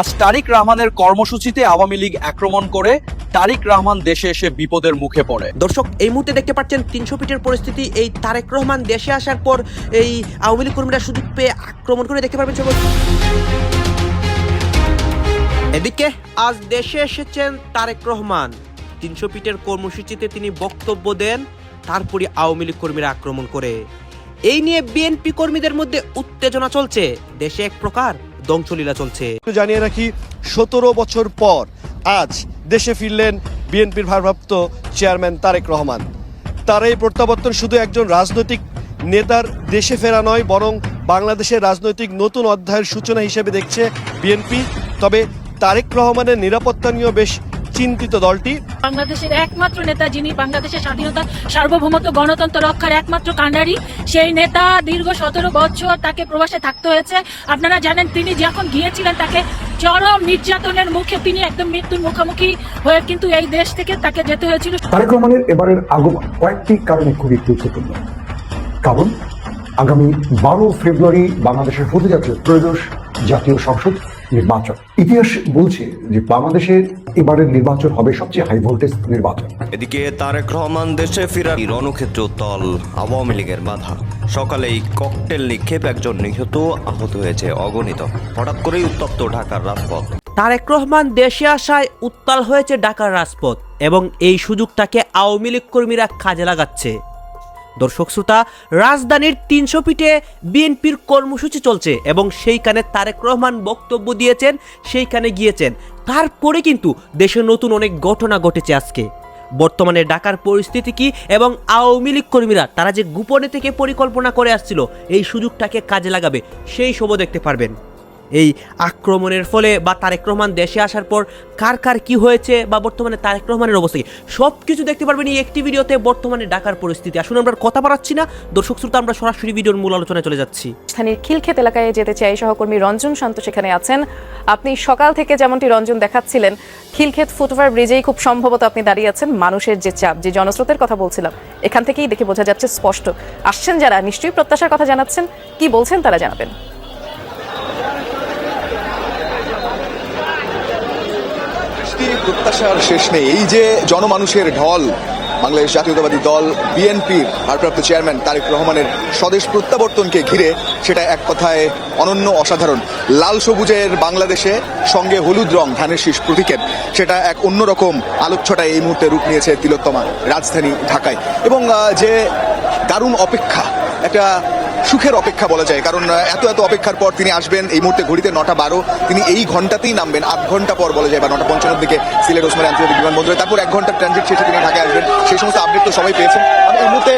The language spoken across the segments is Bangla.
আজ তারিক রহমানের কর্মসূচিতে আওয়ামী লীগ আক্রমণ করে তারিক রহমান দেশে এসে বিপদের মুখে পড়ে। দর্শক, এই মুহূর্তে দেখতে পাচ্ছেন তিনশো ফিটের পরিস্থিতি। এই তারেক রহমান দেশে আসার পর এই আওয়ামী লীগ কর্মীরা সুযোগ পেয়ে আক্রমণ করে দেখতে পারবেন সবাই এদিকে আজ দেশে এসেছেন তারেক রহমান। তিনশো ফিটের কর্মসূচিতে তিনি বক্তব্য দেন তারপরে আওয়ামী লীগ কর্মীরা আক্রমণ করে। এই নিয়ে বিএনপি কর্মীদের মধ্যে উত্তেজনা চলছে। দেশে এক প্রকার দংশলীলা চলছে। জানিয়ে রাখি, সতেরো বছর পর আজ দেশে ফিরলেন বিএনপির ভারপ্রাপ্ত চেয়ারম্যান তারেক রহমান। তার এই প্রত্যাবর্তন শুধু একজন রাজনৈতিক নেতার দেশে ফেরা নয়, বরং বাংলাদেশের রাজনৈতিক নতুন অধ্যায়ের সূচনা হিসেবে দেখছে বিএনপি। তবে তারেক রহমানের নিরাপত্তা নিয়েও বেশ চিন্তিত দলটি। বাংলাদেশের একমাত্র নেতা যিনি বাংলাদেশের স্বাধীনতা সার্বভৌমত্ব গণতন্ত্র রক্ষার একমাত্র কাণ্ডারি সেই নেতা দীর্ঘ সতেরো বছর তাকে প্রবাসে থাকতে হয়েছে। আপনারা জানেন তিনি যখন গিয়েছিলেন তাকে চরম নির্যাতনের মুখে তিনি একদম মৃত্যুর মুখোমুখি হয়ে কিন্তু এই দেশ থেকে তাকে যেতে হয়েছিল। তারেক রহমানের এবারের আগমন কয়েকটি কারণে খুবই গুরুত্বপূর্ণ। কারণ আগামী বারো ফেব্রুয়ারি বাংলাদেশের হতে যাচ্ছে ত্রয়োদশ জাতীয় সংসদ নির্বাচন। ইতিহাস বলছে যে বাংলাদেশের এবারের নির্বাচন হবে সবচেয়ে হাই ভোল্টেজ নির্বাচন। এদিকে তারেক রহমান দেশে ফেরার রণক্ষেত্র দল আওয়ামী লীগের বাধা। সকালেই ককটেল নিক্ষেপ একজন নিহত আহত হয়েছে অগণিত। হঠাৎ করেই উত্তপ্ত ঢাকার রাজপথ। তারেক রহমান দেশে আসায় উত্তাল হয়েছে ঢাকার রাজপথ এবং এই সুযোগটাকে আওয়ামী লীগ কর্মীরা কাজে লাগাচ্ছে। দর্শক শ্রোতা, রাজধানীর তিনশো পিঠে বিএনপির কর্মসূচি চলছে এবং সেইখানে তারেক রহমান বক্তব্য দিয়েছেন, সেইখানে গিয়েছেন। তারপরে কিন্তু দেশে নতুন অনেক ঘটনা ঘটেছে আজকে। বর্তমানে ঢাকার পরিস্থিতি কি এবং আওয়ামী লীগ কর্মীরা তারা যে গোপনে থেকে পরিকল্পনা করে আসছিল, এই সুযোগটাকে কাজে লাগাবে, সেই সবও দেখতে পারবেন। এই আক্রমণের ফলে বা তারেক রহমান দেশে আসার পর কার কার কি হয়েছে বা বর্তমানে তারেক রহমানের অবস্থা কি? সব কিছু দেখতে পারবেন এই একটি ভিডিওতে বর্তমানে ঢাকার পরিস্থিতি। আসলে আমরা কথা বাড়াচ্ছি না। দর্শক শ্রোতা, আমরা সরাসরি ভিডিওর মূল আলোচনায় চলে যাচ্ছি। স্থানীয় খিলক্ষেত এলাকায় যেতে চাই সহকর্মী রঞ্জন শান্ত সেখানে আছেন। আপনি সকাল থেকে যেমনটি রঞ্জন দেখাচ্ছিলেন, খিলক্ষেত ফুটওভার ব্রিজেই খুব সম্ভবত আপনি দাঁড়িয়ে আছেন মানুষের যে চাপ, যে জনস্রোতের কথা বলছিলাম, এখান থেকেই দেখে বোঝা যাচ্ছে স্পষ্ট। আসছেন যারা, নিশ্চয়ই প্রত্যাশার কথা জানাচ্ছেন। কি বলছেন তারা জানাবেন। প্রত্যাশার শেষ নেই। এই যে জনমানুষের ঢল, বাংলাদেশ জাতীয়তাবাদী দল, বিএনপির ভারপ্রাপ্ত চেয়ারম্যান তারেক রহমানের স্বদেশ প্রত্যাবর্তনকে ঘিরে সেটা এক কথায় অনন্য অসাধারণ। লাল সবুজের বাংলাদেশে সঙ্গে হলুদ রং, ধানের শীষ প্রতীকের। সেটা এক অন্যরকম আলোচ্যটায় এই মুহূর্তে রূপ নিয়েছে তিলোত্তমা রাজধানী ঢাকায়। এবং যে দারুণ অপেক্ষা, একটা সুখের অপেক্ষা বলা যায়, কারণ এত এত অপেক্ষার পর তিনি আসবেন। এই মুহূর্তে ঘড়িতে নটা বারো, তিনি এই ঘন্টাতেই নামবেন। আধ ঘণ্টা পর বলা যায়, বা নটা পঞ্চান্ন দিকে সিলেট ওসমান আন্তর্জাতিক বিমানবন্দরে। তারপর এক ঘণ্টার ট্রানজিট শেষে তিনি ঢাকায় আসবেন। সেই সমস্ত আপডেট তো সবাই পেয়েছেন। আমি এই মুহূর্তে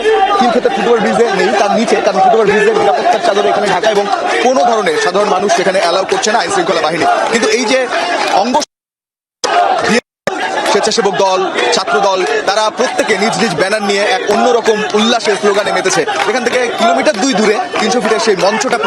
ক্ষেত্রে ফুটবল ব্রিজে নেই, তার নিচে, কারণ ফুটবল ব্রিজের নিরাপত্তার চাদর এখানে ঢাকা এবং কোনো ধরনের সাধারণ মানুষ সেখানে অ্যালাউ করছে না আইন শৃঙ্খলা বাহিনী। কিন্তু এই যে অঙ্গ স্বেচ্ছাসেবক দল, ছাত্র দল, তারা প্রত্যেকে নিজ নিজ ব্যানার নিয়ে এক অন্যরকম উল্লাসের স্লোগানে মেতেছে। এখান থেকে কিলোমিটার দুই দূরে, তিনশো ফিটের সেই মঞ্চটা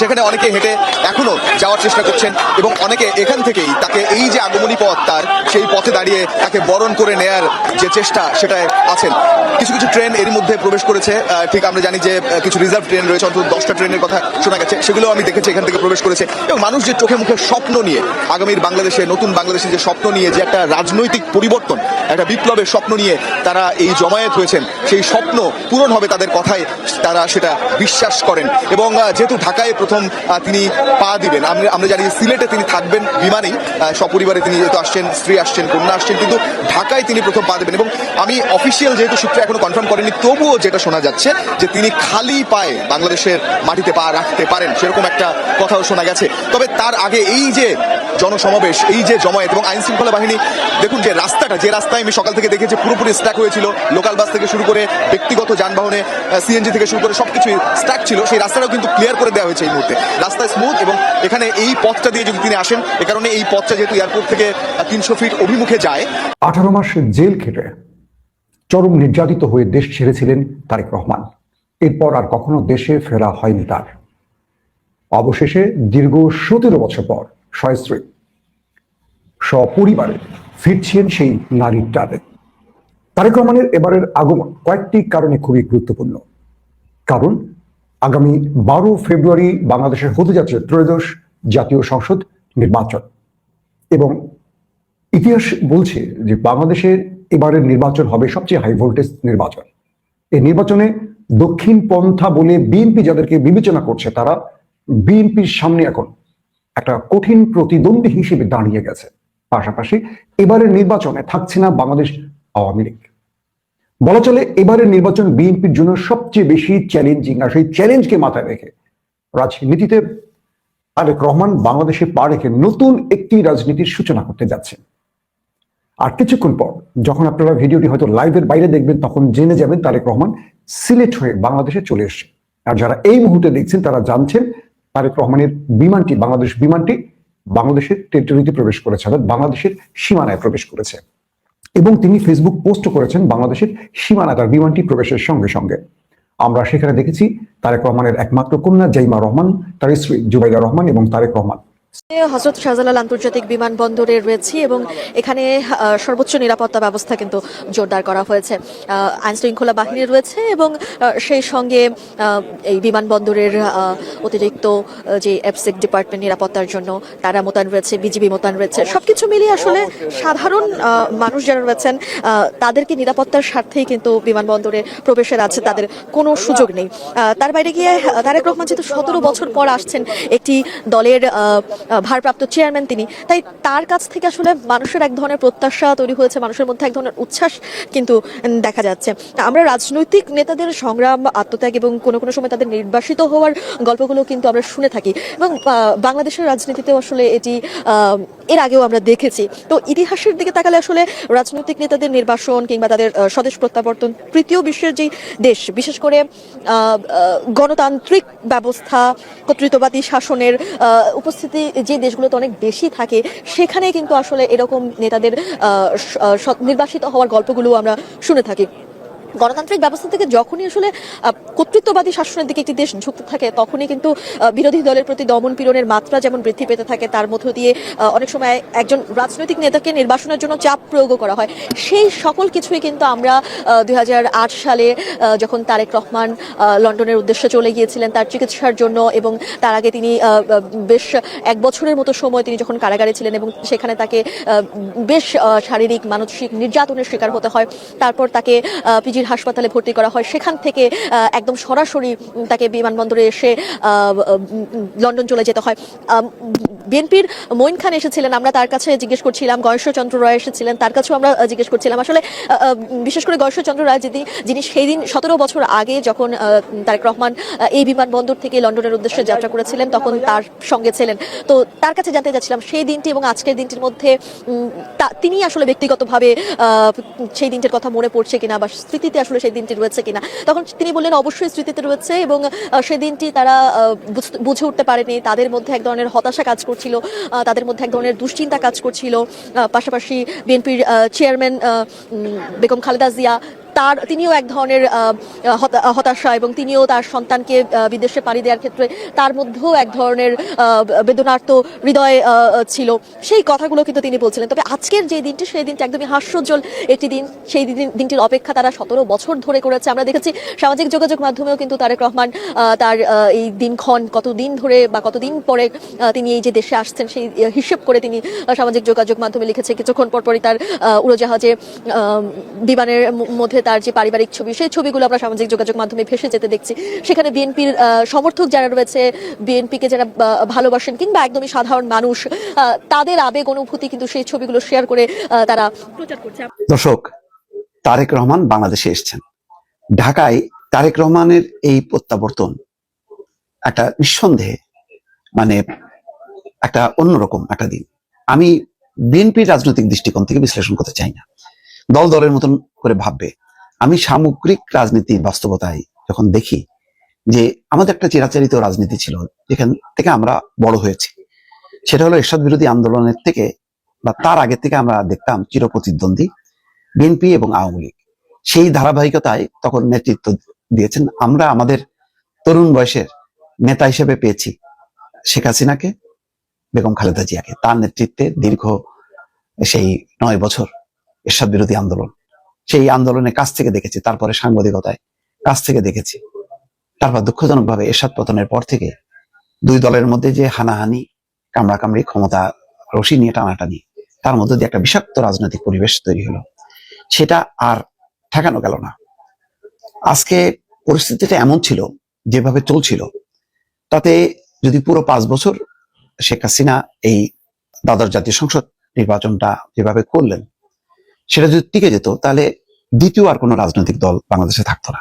সেখানে অনেকে হেঁটে এখনও যাওয়ার চেষ্টা করছেন এবং অনেকে এখান থেকেই তাকে এই যে আগমনী পথ তার, সেই পথে দাঁড়িয়ে তাকে বরণ করে নেয়ার যে চেষ্টা সেটায় আছেন। কিছু কিছু ট্রেন এর মধ্যে প্রবেশ করেছে। ঠিক আমরা জানি যে কিছু রিজার্ভ ট্রেন রয়েছে, অন্তত দশটা ট্রেনের কথা শোনা গেছে। সেগুলো আমি দেখেছি, এখান থেকে প্রবেশ করেছে। এবং মানুষ যে চোখে মুখে স্বপ্ন নিয়ে, আগামীর বাংলাদেশে, নতুন বাংলাদেশের যে স্বপ্ন নিয়ে যে একটা রাজনৈতিক পরিবর্তন, একটা বিপ্লবের স্বপ্ন নিয়ে তারা এই জমায়েত হয়েছেন, সেই স্বপ্ন পূরণ হবে তাদের কথায় তারা সেটা বিশ্বাস করেন। এবং যেহেতু ঢাকায় প্রথম তিনি পা দিবেন আমরা জানি সিলেটে তিনি থাকবেন বিমানেই সপরিবারে তিনি যেহেতু আসছেন, স্ত্রী আসছেন, কন্যা আসছেন, কিন্তু ঢাকায় তিনি প্রথম পা দেবেন। এবং আমি অফিসিয়াল যেহেতু সূত্রে এখনও কনফার্ম করেনি তবুও যেটা শোনা যাচ্ছে যে তিনি খালি পায়ে বাংলাদেশের মাটিতে পা রাখতে পারেন, সেরকম একটা কথাও শোনা গেছে। তবে তার আগে এই যে জনসমাবেশ, এই যে জমায়েত এবং আইন শৃঙ্খলা বাহিনী, দেখুন যে রাস্তাটা, যে রাস্তায় আমি সকাল থেকে দেখেছি পুরোপুরি স্ট্যাক হয়েছিল লোকাল বাস থেকে শুরু করে ব্যক্তিগত যানবাহনে সিএনজি থেকে শুরু করে সব সবকিছু স্ট্যাক ছিল, সেই রাস্তাটাও কিন্তু ক্লিয়ার করে দেওয়া হয়েছে এই মুহূর্তে। রাস্তা স্মুথ এবং এখানে এই পথটা দিয়ে যদি তিনি আসেন, এ কারণে এই পথটা যেহেতু এয়ারপোর্ট থেকে তিনশো ফিট অভিমুখে যায়। আঠারো মাস জেল খেটে চরম নির্যাতিত হয়ে দেশ ছেড়েছিলেন তারেক রহমান। এরপর আর কখনো দেশে ফেরা হয়নি তার। অবশেষে দীর্ঘ সতেরো বছর পর সয়স্ত্রী সপরিবারে ফিরছেন সেই নারীর টানে। তারেক রহমানের এবারের আগমন কয়েকটি কারণে খুবই গুরুত্বপূর্ণ। কারণ, আগামী বারো ফেব্রুয়ারি বাংলাদেশের হতে যাচ্ছে ত্রয়োদশ জাতীয় সংসদ নির্বাচন। এবং ইতিহাস বলছে যে বাংলাদেশের এবারের নির্বাচন হবে সবচেয়ে হাই ভোল্টেজ নির্বাচন। এই নির্বাচনে দক্ষিণ পন্থা বলে বিএনপি যাদেরকে বিবেচনা করছে তারা, বিএনপির সামনে এখন একটা কঠিন প্রতিদ্বন্দ্বী হিসেবে দাঁড়িয়ে গেছে। পাশাপাশি এবারের নির্বাচনে থাকছে না বাংলাদেশ আওয়ামী লীগ। বলা চলে এবারের নির্বাচন বিএনপির জন্য সবচেয়ে বেশি চ্যালেঞ্জিং আর সেই চ্যালেঞ্জকে মাথায় রেখে রাজনীতিতে তারেক রহমান বাংলাদেশে পা রেখে নতুন একটি রাজনীতির সূচনা করতে যাচ্ছেন। আর কিছুক্ষণ পর যখন আপনারা ভিডিওটি হয়তো লাইভের বাইরে দেখবেন, তখন জেনে যাবেন তারেক রহমান সিলেট হয়ে বাংলাদেশে চলে এসছে আর যারা এই মুহূর্তে দেখছেন, তারা জানছেন তারেক রহমানের বিমানটি, বাংলাদেশ বিমানটি বাংলাদেশের টেরিটরিতে প্রবেশ করেছে, অর্থাৎ বাংলাদেশের সীমানায় প্রবেশ করেছে। এবং তিনি ফেসবুক পোস্ট করেছেন বাংলাদেশের সীমানা, তার বিমানটি প্রবেশের সঙ্গে সঙ্গে। আমরা সেখানে দেখেছি তারেক রহমানের একমাত্র কন্যা, জাইমা রহমান, তার স্ত্রী জুবাইদা রহমান এবং তারেক রহমান। হজরত শাহজালাল আন্তর্জাতিক বিমানবন্দরে রয়েছি এবং এখানে সর্বোচ্চ নিরাপত্তা ব্যবস্থা কিন্তু জোরদার করা হয়েছে। আইন শৃঙ্খলা বাহিনী রয়েছে এবং সেই সঙ্গে এই বিমানবন্দরের অতিরিক্ত যে এফসেক ডিপার্টমেন্ট নিরাপত্তার জন্য তারা মোতায়েন রয়েছে, বিজিবি মোতায়েন রয়েছে। সবকিছু মিলিয়ে আসলে সাধারণ মানুষ যারা রয়েছেন তাদেরকে নিরাপত্তার স্বার্থেই কিন্তু বিমানবন্দরে প্রবেশের আছে, তাদের কোনো সুযোগ নেই। তার বাইরে গিয়ে তারেক রহমান যেহেতু সতেরো বছর পর আসছেন, একটি দলের ভারপ্রাপ্ত চেয়ারম্যান তিনি। তাই তার কাছ থেকে আসলে মানুষের এক ধরনের প্রত্যাশা তৈরি হয়েছে, মানুষের মধ্যে এক ধরনের উচ্ছ্বাস কিন্তু দেখা যাচ্ছে। আমরা রাজনৈতিক নেতাদের সংগ্রাম, আত্মত্যাগ এবং কোনো কোনো সময় তাদের নির্বাসিত হওয়ার গল্পগুলো কিন্তু আমরা শুনে থাকি। এবং বাংলাদেশের রাজনীতিতেও আসলে এটি এর আগেও আমরা দেখেছি। তো ইতিহাসের দিকে তাকালে আসলে রাজনৈতিক নেতাদের নির্বাসন কিংবা তাদের স্বদেশ প্রত্যাবর্তন তৃতীয় বিশ্বের যেই দেশ, বিশেষ করে গণতান্ত্রিক ব্যবস্থা, কর্তৃত্ববাদী শাসনের উপস্থিতি যে দেশগুলোতে অনেক বেশি থাকে, সেখানে কিন্তু আসলে এরকম নেতাদের নির্বাসিত হওয়ার গল্পগুলো আমরা শুনে থাকি। গণতান্ত্রিক ব্যবস্থা থেকে যখনই আসলে কর্তৃত্ববাদী শাসনের দিকে একটি দেশ ঝুঁকতে থাকে, তখনই কিন্তু বিরোধী দলের প্রতি দমন পীড়নের মাত্রা যেমন বৃদ্ধি পেতে থাকে, তার মধ্য দিয়ে অনেক সময় একজন রাজনৈতিক নেতাকে নির্বাসনের জন্য চাপ প্রয়োগ করা হয়। সেই সকল কিছুই কিন্তু আমরা দু হাজার আট সালে যখন তারেক রহমান লন্ডনের উদ্দেশ্যে চলে গিয়েছিলেন তার চিকিৎসার জন্য এবং তার আগে তিনি বেশ এক বছরের মতো সময় তিনি যখন কারাগারে ছিলেন এবং সেখানে তাকে বেশ শারীরিক, মানসিক নির্যাতনের শিকার হতে হয়, তারপর তাকে পিজির হাসপাতালে ভর্তি করা হয়। সেখান থেকে একদম সরাসরি তাকে বিমানবন্দরে এসে লন্ডন চলে যেতে হয়। বিএনপির মঈন খান এসেছিলেন, আমরা তার কাছে জিজ্ঞেস করছিলাম, গয়েশ্বরচন্দ্র রায় এসেছিলেন, তার কাছেও আমরা জিজ্ঞেস করছিলাম। আসলে বিশেষ করে গয়েশ্বরচন্দ্র রায় যিনি যিনি সেই দিন সতেরো বছর আগে যখন তারেক রহমান এই বিমানবন্দর থেকে লন্ডনের উদ্দেশ্যে যাত্রা করেছিলেন, তখন তার সঙ্গে ছিলেন। তো তার কাছে জানতে চাচ্ছিলাম, সেই দিনটি এবং আজকের দিনটির মধ্যে তিনি আসলে ব্যক্তিগতভাবে সেই দিনটির কথা মনে পড়ছে কিনা বা স্মৃতিতে আসলে সেই দিনটি রয়েছে কিনা। তখন তিনি বললেন, অবশ্যই স্মৃতিতে রয়েছে এবং সেই দিনটি তারা বুঝে উঠতে পারেনি। তাদের মধ্যে এক ধরনের হতাশা কাজ করছিল তাদের মধ্যে এক ধরনের দুশ্চিন্তা কাজ করছিল। পাশাপাশি বিএনপির চেয়ারম্যান বেগম খালেদা জিয়া তার তিনিও এক ধরনের হতা- হতাশা এবং তিনিও তার সন্তানকে বিদেশে পাড়ি দেওয়ার ক্ষেত্রে তার মধ্যেও এক ধরনের আহ, বেদনার্ত হৃদয় ছিল। সেই কথাগুলো কিন্তু তিনি বলছিলেন। তবে আজকের যে দিনটি সেই দিনটি একদমই হাস্যজ্জ্বল একটি দিন। সেই দিন- দিনটির অপেক্ষা তারা সতেরো বছর ধরে করেছে। আমরা দেখেছি সামাজিক যোগাযোগ মাধ্যমেও কিন্তু তারেক রহমান তার এই দিনক্ষণ কতদিন ধরে বা কতদিন পরে তিনি এই যে দেশে আসছেন সেই হিসেব করে তিনি সামাজিক যোগাযোগ মাধ্যমে লিখেছে। কিছুক্ষণ পরপরই তার উড়োজাহাজে বিমানের মধ্যে তার যে পারিবারিক ছবি, সেই ছবিগুলো আমরা সামাজিক যোগাযোগ মাধ্যমে ভেসে যেতে দেখছি। সেখানে বিএনপির সমর্থক যারা রয়েছে, বিএনপিকে যারা ভালোবাসেন কিংবা একদমই সাধারণ মানুষ তাদের আবেগ, অনুভূতি কিন্তু সেই ছবিগুলো শেয়ার করে তারা প্রচার করছে। দর্শক, তারেক রহমান বাংলাদেশে এসেছেন। ঢাকায় তারেক রহমানের এই প্রত্যাবর্তন একটা নিঃসন্দেহে মানে একটা অন্যরকম একটা দিন। আমি বিএনপির রাজনৈতিক দৃষ্টিকোণ থেকে বিশ্লেষণ করতে চাই না। দল দলের মতন করে ভাববে। আমি সামগ্রিক রাজনীতির বাস্তবতায় যখন দেখি যে আমাদের একটা চিরাচরিত রাজনীতি ছিল, যেখান থেকে আমরা বড় হয়েছি, সেটা হলো এরশাদ বিরোধী আন্দোলনের থেকে বা তার আগে থেকে আমরা দেখতাম চিরপ্রতিদ্বন্দ্বী, বিএনপি এবং আওয়ামী লীগ। সেই ধারাবাহিকতায় তখন নেতৃত্ব দিয়েছেন। আমরা আমাদের তরুণ বয়সের নেতা হিসেবে পেয়েছি শেখ হাসিনাকে, বেগম খালেদা জিয়াকে। তার নেতৃত্বে দীর্ঘ সেই নয় বছর এরশাদ বিরোধী আন্দোলন। সেই আন্দোলনে কাছ থেকে দেখেছি, তারপরে সাংবাদিকতায় কাছ থেকে দেখেছি। তারপর দুঃখজনকভাবে এরশাদ পতনের পর থেকে দুই দলের মধ্যে যে হানাহানি, কামড়াকামড়ি, ক্ষমতা রশি নিয়ে টানাটানি, তার মধ্যে দিয়ে একটা বিষাক্ত রাজনৈতিক পরিবেশ তৈরি হলো। সেটা আর ঠেকানো গেল না। আজকে পরিস্থিতিটা এমন ছিল, যেভাবে চলছিল, তাতে যদি পুরো পাঁচ বছর শেখ হাসিনা এই দ্বাদশ জাতীয় সংসদ নির্বাচনটা যেভাবে করলেন সেটা যদি টিকে যেত, তাহলে দ্বিতীয় আর কোনো রাজনৈতিক দল বাংলাদেশে থাকতো না।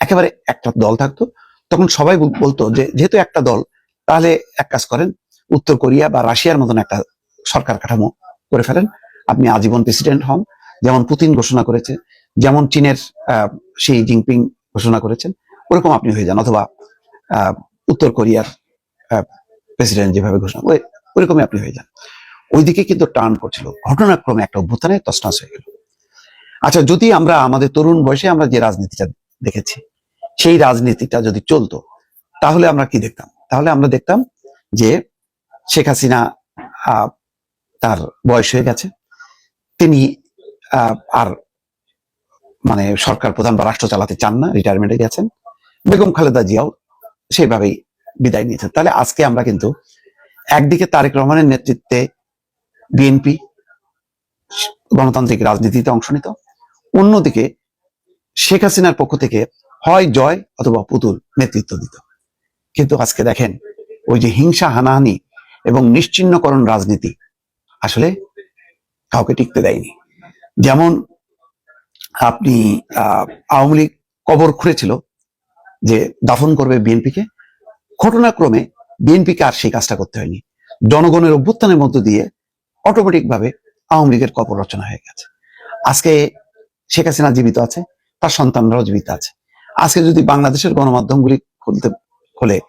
একেবারে একটা দল থাকতো, তখন সবাই বলতো যে, যেহেতু একটা দল, তাহলে এক কাজ করেন, উত্তর কোরিয়া বা রাশিয়ার মতন একটা সরকার কাঠামো করে ফেলেন। আপনি আজীবন প্রেসিডেন্ট হন। যেমন পুতিন ঘোষণা করেছে, যেমন চীনের শি জিনপিং ঘোষণা করেছেন, ওরকম আপনি হয়ে যান। অথবা উত্তর কোরিয়ার প্রেসিডেন্ট যেভাবে ঘোষণা ওই- ওইরকমই আপনি হয়ে যান। ওইদিকে কিন্তু টার্ন করছিল ঘটনাক্রমে একটা অভ্যুত্থানে তসনাস হয়ে গেল। আচ্ছা যদি আমরা আমাদের তরুণ বয়সে আমরা যে রাজনীতিটা দেখেছি, সেই রাজনীতিটা যদি চলতো, তাহলে আমরা কি দেখতাম? তাহলে আমরা দেখতাম যে শেখ হাসিনা তার বয়স হয়ে গেছে। তিনি আর মানে সরকার প্রধান বা রাষ্ট্র চালাতে চান না রিটায়ারমেন্টে গেছেন। বেগম খালেদা জিয়াও সেভাবেই বিদায় নিয়েছেন। তাহলে আজকে আমরা কিন্তু একদিকে তারেক রহমানের নেতৃত্বে বিএনপি, গণতান্ত্রিক রাজনীতিতে অংশ নিত। অন্যদিকে শেখ হাসিনার পক্ষ থেকে হয় জয় অথবা পুতুল নেতৃত্ব দিত। কিন্তু আজকে দেখেন, ওই যে হিংসা, হানাহানি এবং নিশ্চিহ্নকরণ রাজনীতি আসলে কাউকে টিকতে দেয়নি। যেমন আপনি আওয়ামী লীগ কবর খুঁড়েছিল যে দাফন করবে বিএনপিকে, ঘটনাক্রমে বিএনপিকে আর সেই কাজটা করতে হয়নি। জনগণের অভ্যুত্থানের মধ্য দিয়ে অটোমেটিক ভাবে আওয়ামী লীগের কবর রচনা হয়ে গেছে। আজকে শেখ হাসিনা জীবিত আছে, তার সন্তানরাও জীবিত আছে। আজকে যদি বাংলাদেশের গণমাধ্যমগুলি খুলতে খোলে,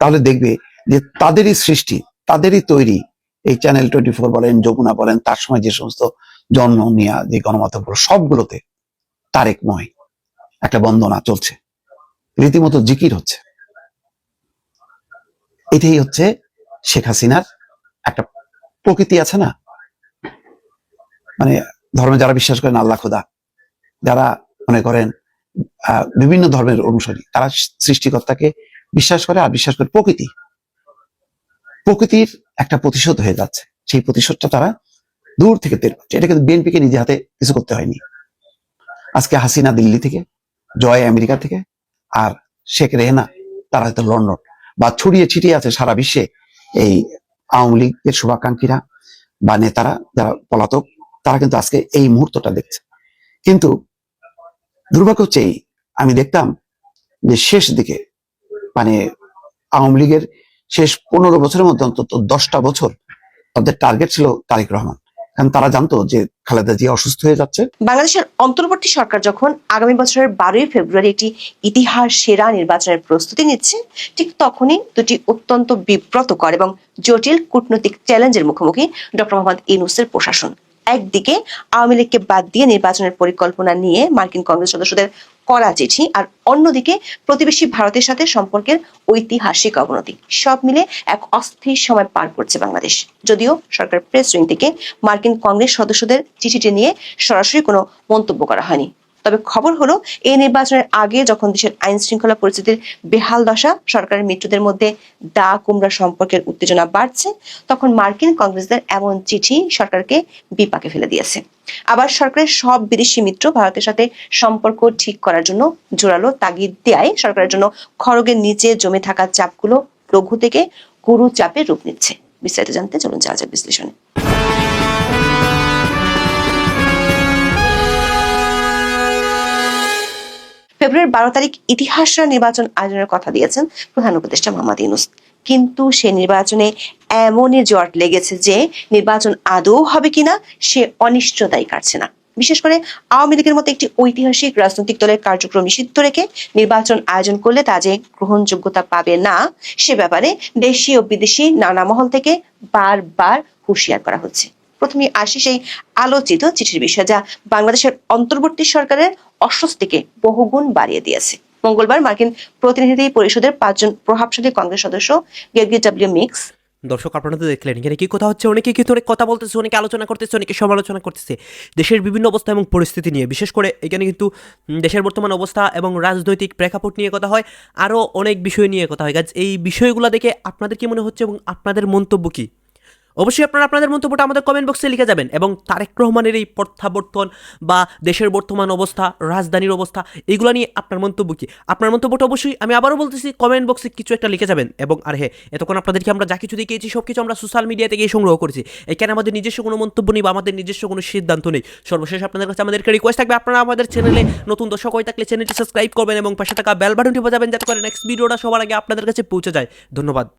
তাহলে দেখবে যে তাদেরই সৃষ্টি, তাদেরই তৈরি এই চ্যানেল টোয়েন্টি ফোর বলেন, যমুনা বলেন, তার সময় যে সমস্ত জন্ম নেওয়া যে গণমাধ্যমগুলো, সবগুলোতে তারেকময় একটা বন্দনা চলছে। রীতিমতো জিকির হচ্ছে। এটাই হচ্ছে শেখ হাসিনার একটা প্রকৃতি আছে না? মানে ধর্মে যারা বিশ্বাস করেন, আল্লাহ খোদা, যারা মনে করেন বিভিন্ন ধর্মের অনুসারী, তারা সৃষ্টিকর্তাকে বিশ্বাস করে আর বিশ্বাস করে প্রকৃতি। প্রকৃতির একটা প্রতিশোধ হয়ে যাচ্ছে। সেই প্রতিশোধটা তারা দূর থেকে টের পাচ্ছে এটা কিন্তু বিএনপিকে নিজে হাতে কিছু করতে হয়নি। আজকে হাসিনা দিল্লি থেকে, জয় আমেরিকা থেকে, আর শেখ রেহেনা, তারা হয়তো লন্ডন, বা ছড়িয়ে ছিটিয়ে আছে সারা বিশ্বে এই আওয়ামী লীগের শুভাকাঙ্ক্ষীরা বা নেতারা, যারা পলাতক, তারা কিন্তু আজকে এই মুহূর্তটা দেখছে। কিন্তু দুর্ভাগ্য হচ্ছে আমি দেখতাম যে শেষ দিকে মানে আওয়ামী লীগের শেষ পনেরো বছরের মধ্যে অন্তত দশটা বছর তাদের টার্গেট ছিল তারিক রহমান। কারণ তারা জানতো যে খালেদা জিয়া অসুস্থ হয়ে যাচ্ছে। বাংলাদেশের অন্তর্বর্তী সরকার যখন আগামী বছরের বারোই ফেব্রুয়ারি একটি ইতিহাস সেরা নির্বাচনের প্রস্তুতি নিচ্ছে, ঠিক তখনই দুটি অত্যন্ত বিব্রতকর এবং জটিল কূটনৈতিক চ্যালেঞ্জের মুখোমুখি ডক্টর মোহাম্মদ ইনুসের প্রশাসন। একদিকে আওয়ামী লীগকে বাদ দিয়ে নির্বাচনের পরিকল্পনা নিয়ে মার্কিন কংগ্রেস সদস্যদের করা চিঠি, আর অন্যদিকে প্রতিবেশী ভারতের সাথে সম্পর্কের ঐতিহাসিক অবনতি। সব মিলে এক অস্থির সময় পার করছে বাংলাদেশ। যদিও সরকার প্রেস উইং থেকে মার্কিন কংগ্রেস সদস্যদের চিঠিটি নিয়ে সরাসরি কোনো মন্তব্য করা হয়নি। তবে খবর হলো, এই নির্বাচনের আগে যখন দেশের আইন শৃঙ্খলা পরিস্থিতির বেহাল দশা, সরকারের মৃত্যুদের মধ্যে দা কুমড়া সম্পর্কের উত্তেজনা বাড়ছে, তখন মার্কিন কংগ্রেসদের এমন চিঠি সরকারকে বিপাকে ফেলে দিয়েছে। আবার সরকারের সব বিদেশি মিত্র ভারতের সাথে সম্পর্ক ঠিক করার জন্য জোরালো তাগিদ দেয় সরকারের জন্য খড়গের নিচে জমে থাকা চাপগুলো লঘু থেকে গুরু চাপে রূপ নিচ্ছে। বিস্তারিত জানতে চলুন যাক বিশ্লেষণে। ফেব্রুয়ারি বারো তারিখ ইতিহাস নির্বাচন আয়োজনের কথা দিয়েছেন প্রধান উপদেষ্টা মোহাম্মদ ইউনুস। কিন্তু সে নির্বাচনে এমনই জট লেগেছে যে নির্বাচন আদৌ হবে কিনা সে অনিশ্চয়তাই কাটছে না। বিশেষ করে আওয়ামী লীগের মতো একটি ঐতিহাসিক রাজনৈতিক দলের কার্যক্রম নিষিদ্ধ রেখে নির্বাচন আয়োজন করলে তা যে গ্রহণযোগ্যতা পাবে না, সে ব্যাপারে দেশি ও বিদেশি নানা মহল থেকে বারবার হুঁশিয়ার করা হচ্ছে। প্রথমে আসি সেই আলোচিত চিঠির বিষয় যা বাংলাদেশের অন্তর্বর্তী সরকারের অস্বস্তিকে বহুগুণ বাড়িয়ে দিয়েছে। মঙ্গলবার মার্কিন প্রতিনিধি পরিষদের পাঁচজন প্রভাবশালী কংগ্রেস সদস্য গেগি ডাব্লিউ মিক্স। দর্শক, আপনারা তো দেখলেন, এখানে কি কথা হচ্ছে? অনেকে কিন্তু অনেক কথা বলতেছে, অনেকে আলোচনা করতেছে, অনেকে সমালোচনা করতেছে। দেশের বিভিন্ন অবস্থা এবং পরিস্থিতি নিয়ে, বিশেষ করে এখানে কিন্তু দেশের বর্তমান অবস্থা এবং রাজনৈতিক প্রেক্ষাপট নিয়ে কথা হয়, আরও অনেক বিষয় নিয়ে কথা হয়। গাছ এই বিষয়গুলো দেখে আপনাদের কি মনে হচ্ছে এবং আপনাদের মন্তব্য কি? অবশ্যই আপনারা আপনাদের মন্তব্যটা আমাদের কমেন্ট বক্সে লিখে যাবেন এবং তারেক রহমানের এই প্রত্যাবর্তন বা দেশের বর্তমান অবস্থা, রাজধানীর অবস্থা, এগুলো নিয়ে আপনার মন্তব্য কি? আপনার মন্তব্যটা অবশ্যই আমি আবারও বলতেছি কমেন্ট বক্সে কিছু একটা লিখে যাবেন এবং আর হ্যাঁ এতক্ষণ আপনাদেরকে আমরা যা কিছু দেখিয়েছি সব কিছু আমরা সোশ্যাল মিডিয়া থেকে সংগ্রহ করেছি। এখানে আমাদের নিজস্ব কোনো মন্তব্য নেই বা আমাদের নিজস্ব কোনো সিদ্ধান্ত নেই। সর্বশেষ আপনাদের কাছে আমাদেরকে রিকোয়েস্ট থাকবে, আপনারা আমাদের চ্যানেলে নতুন দর্শক হয়ে থাকলে চ্যানেলটি সাবস্ক্রাইব করবেন এবং পাশে থাকা বেল বাটনটি বাজাবেন যাতে করে নেক্সট ভিডিওটা সবার আগে আপনাদের কাছে পৌঁছে যায়। ধন্যবাদ।